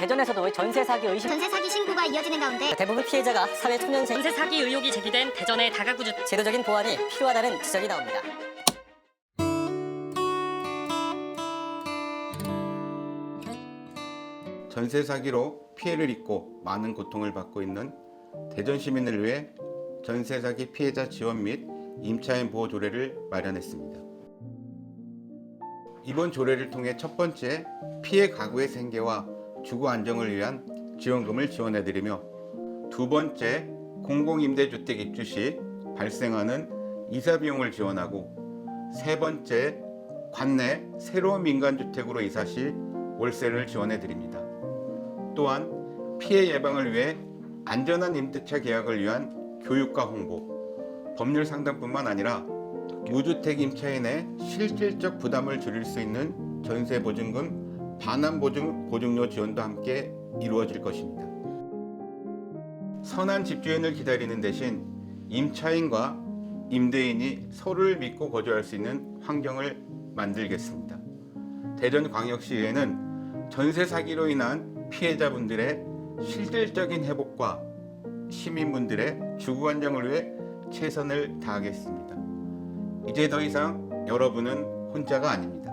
대전에서도 전세 사기 의심 전세 사기 신고가 이어지는 가운데 대부분 피해자가 사회 초년생 전세 사기 의혹이 제기된 대전의 다가구 주택 제도적인 보완이 필요하다는 지적이 나옵니다. 전세 사기로 피해를 입고 많은 고통을 받고 있는 대전 시민을 위해 전세 사기 피해자 지원 및 임차인 보호 조례를 마련했습니다. 이번 조례를 통해 첫 번째 피해 가구의 생계와 주거 안정을 위한 지원금을 지원해드리며 두 번째 공공임대주택 입주 시 발생하는 이사 비용을 지원하고 세 번째 관내 새로운 민간주택으로 이사 시 월세를 지원해드립니다. 또한 피해 예방을 위해 안전한 임대차 계약을 위한 교육과 홍보, 법률 상담뿐만 아니라 무주택 임차인의 실질적 부담을 줄일 수 있는 전세 보증금 반환 보증 보증료 지원도 함께 이루어질 것입니다. 선한 집주인을 기다리는 대신 임차인과 임대인이 서로를 믿고 거주할 수 있는 환경을 만들겠습니다. 대전광역시에는 전세 사기로 인한 피해자분들의 실질적인 회복과 시민분들의 주거 안정을 위해 최선을 다하겠습니다. 이제 더 이상 여러분은 혼자가 아닙니다.